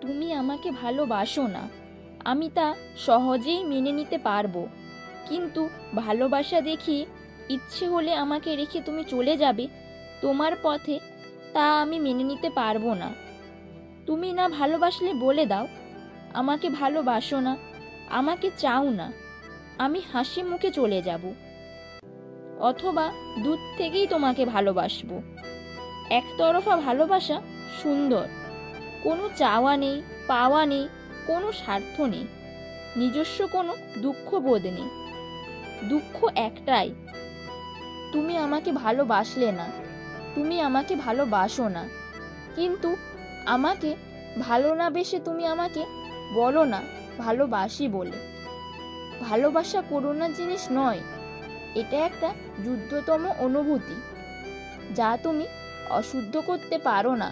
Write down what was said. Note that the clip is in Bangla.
তুমি আমাকে ভালোবাসো না। আমি তা সহজেই মেনে নিতে পারব। কিন্তু ভালোবাসা দেখিয়ে ইচ্ছে হলে আমাকে রেখে তুমি চলে যাবে। তোমার পথে তা আমি মেনে নিতে পারব না। তুমি না ভালোবাসলে বলে দাও। আমাকে ভালোবাসো না। আমাকে চাও না। আমি হাসি মুখে চলে যাব। অথবা দূর থেকেই তোমাকে ভালোবাসবো। একতরফা ভালোবাসা সুন্দর। কোনো চাওয়া নেই, পাওয়া নেই, কোনো স্বার্থ নেই। নিজস্ব কোনো দুঃখ বোধ নেই। দুঃখ একটাই, তুমি আমাকে ভালোবাসলে না, তুমি আমাকে ভালোবাসো না। কিন্তু আমাকে ভালো না বেসে তুমি আমাকে বলো না, ভালোবাসি বলে। ভালোবাসা করোনা জিনিস নয়, এটা একটা যুদ্ধতম অনুভূতি, যা তুমি অশুদ্ধ করতে পারো না।